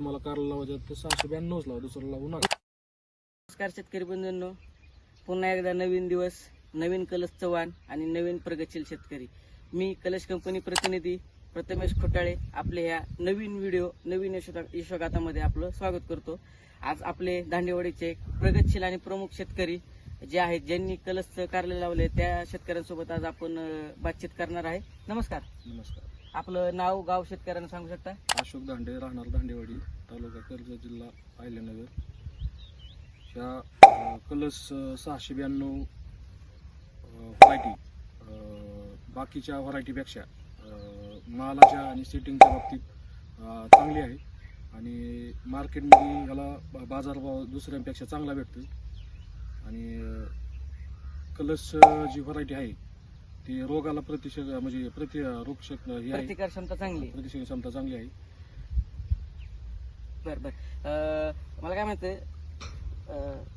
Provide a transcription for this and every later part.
मला कारला लावायचं सहाशे ब्याण्णवच लावा दुसरं लावू नका. नमस्कार शेतकरी बंधूंनो. पुन्हा एकदा नवीन दिवस नवीन कलश चव्हाण आणि नवीन प्रगतशील शेतकरी. मी कलश कंपनी प्रतिनिधी प्रथमेश खोटाळे. आपले ह्या नवीन व्हिडिओ नवीन यशोगातामध्ये यशोगाथामध्ये आपलं स्वागत करतो. आज आपले दांडेवाडीचे प्रगतशील आणि प्रमुख शेतकरी जे आहेत ज्यांनी कलशचं कार्य लावले त्या शेतकऱ्यांसोबत आज आपण बातचीत करणार आहे. नमस्कार. नमस्कार. आपलं नाव गाव शेतकऱ्यांना सांगू शकता? अशोक दांडे राहणार दांडेवाडी तालुका कर्जत जिल्हा अहिल्यानगर. ह्या अं, कलस अं, सहाशे ब्याण्णव व्हरायटी बाकीच्या व्हरायटीपेक्षा अं, मालाच्या आणि सेटिंगच्या बाबतीत अं, चांगली आहे. आणि मार्केटमध्ये ह्याला बा- बाजारभाव दुसऱ्यांपेक्षा चांगला भेटतो आणि अं, कलस अं, जी व्हरायटी आहे ती रोगाला प्रतिशत म्हणजे प्रति रोगशक हे आहे. प्रतिकार क्षमता चांगली. आहे. क्षमता चांगली आहे. बर बर. अं, मला काय माहिती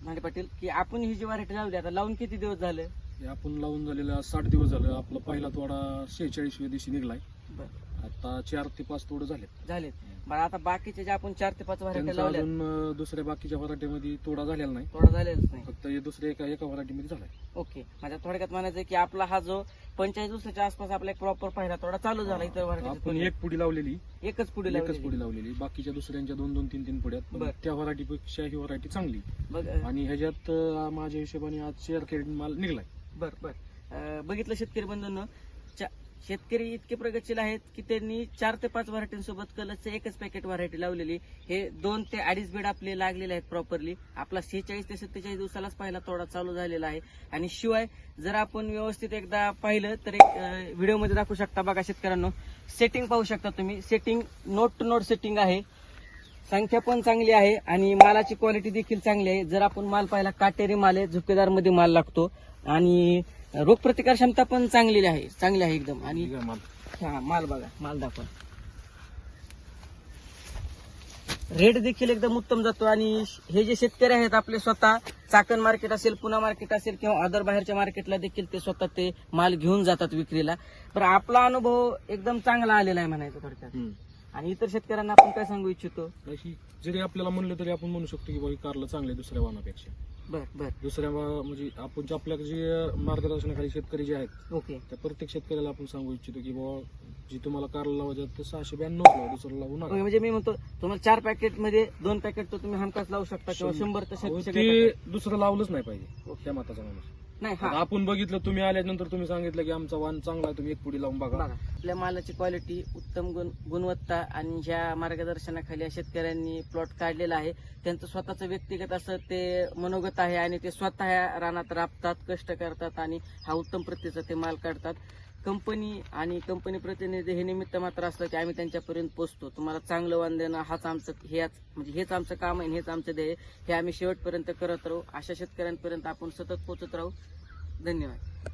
मांडे पाटील की आपण ही जी व्हरायटी लावली आता लावून किती दिवस झाले? हे आपण लावून झालेला साठ दिवस झालं. आपला पहिला तोडा शेहेचाळीसव्या दिवशी निघलाय. बर. आता चार ते पाच तोडे झाले झालेत. बरं आता बाकीचे जे आपण चार ते पाच व्हरायटी त्यांचा लावल्या अजून अं, दुसऱ्या बाकीच्या व्हरायटीमध्ये तोडा झालेला नाही. थोडा झालेलंच नाही. फक्त हे दुसऱ्या एका एका व्हरायटीमध्ये झालाय. ओके. माझ्या थोडक्यात म्हणायचं आहे की आपला हा जो पंचाळीस दिवसाच्या आसपास आपला एक प्रॉपर पहिला थोडा चालू झाला इतर आपण व्हरायटी एक पुडी लावलेली. एकच पुढे एकच. पुडी लावलेली. बाकीच्या दुसऱ्यांच्या दोन दोन तीन तीन पुड्यात. पण बरं. त्या व्हरायटीपेक्षा ही व्हरायटी चांगली. बघ अं, आणि ह्याच्यात अं, माझ्या हिशोबाने आज शेअर क्रेडिट माल निघलाय. बर बर. अं, बघितलं शेतकरी बंधूंनो चा- शेतकरी इतके प्रगतशील आहेत की त्यांनी चार ते पाच व्हरायटींसोबत कलरचं एकच पॅकेट व्हरायटी लावलेली. हे दोन ते अडीच बेड आपले लागलेले आहेत प्रॉपरली आपला शेहेचाळीस ते सत्तेचाळीस दिवसालाच पहिला तोडा चालू झालेला आहे. आणि शिवाय जर आपण व्यवस्थित एकदा पाहिलं तर एक व्हिडिओमध्ये दाखवू शकता बघा शेतकऱ्यांनो. सेटिंग पाहू शकता तुम्ही. Setting note to note setting आहे. संख्या पण चांगली आहे आणि मालाची क्वालिटी देखील चांगली आहे. जर आपण माल पाहिला काटेरी माल आहे झुकेदारमध्ये माल लागतो आणि रोगप्रतिकार क्षमता पण चांगली आहे चांगली आहे एकदम. आणि माल. हा माल बघा माल दाखवा. रेट देखील एकदम उत्तम जातो आणि हे जे शेतकरी आहेत आपले स्वतः चाकण मार्केट असेल पुणा मार्केट असेल किंवा अदर बाहेरच्या मार्केटला देखील ते स्वतः ते माल घेऊन जातात विक्रीला. तर आपला अनुभव एकदम चांगला आलेला आहे म्हणायचं थोडक्यात. आणि इतर शेतकऱ्यांना आपण काय सांगू इच्छितो? जरी आपल्याला म्हणलं तरी आपण म्हणू शकतो की बाबा कारला चांगलं आहे दुसऱ्या वाहनापेक्षा. बर बर. दुसऱ्या वा- म्हणजे आपण जे आपल्या जे मार्गदर्शनाखाली शेतकरी जे आहेत ओके. त्या प्रत्येक शेतकऱ्याला आपण सांगू इच्छितो की बाबा जी तुम्हाला कारला लावायचं तर सहाशे ब्याण्णव लावा दुसरं लावू ओके, नका म्हणजे मी म्हणतो तुम्हाला चार पॅकेटमध्ये दोन पॅकेट तर तुम्ही हमखास लावू शकता किंवा शंभर. तर अहो, ते packet. दुसरं लावलंच नाही पाहिजे त्या मताचा माणूस नाही हा. आपण बघितलं तुम्ही आल्यानंतर तुम्ही सांगितलं की आमचा वाहन चांगला आहे तुम्ही एक पुढे लावून बघा. बघा आपल्या मालाची क्वालिटी उत्तम गुण गुणवत्ता आणि ह्या मार्गदर्शनाखाली या शेतकऱ्यांनी प्लॉट काढलेला आहे त्यांचं स्वतःचं व्यक्तिगत असं ते मनोगत आहे आणि ते स्वतः या रानात राबतात कष्ट करतात आणि हा उत्तम प्रतीचा ते माल काढतात. कंपनी आणि कंपनी प्रतिनिधी हे निमित्त मात्र असतं की आम्ही त्यांच्यापर्यंत पोहोचतो तुम्हाला चांगलं वाण देणं हाच आमचं हेच म्हणजे हेच आमचं काम आहे हेच आमचं ध्येय. हे आम्ही शेवटपर्यंत करत राहू. अशा शेतकऱ्यांपर्यंत आपण सतत पोचत राहू. धन्यवाद.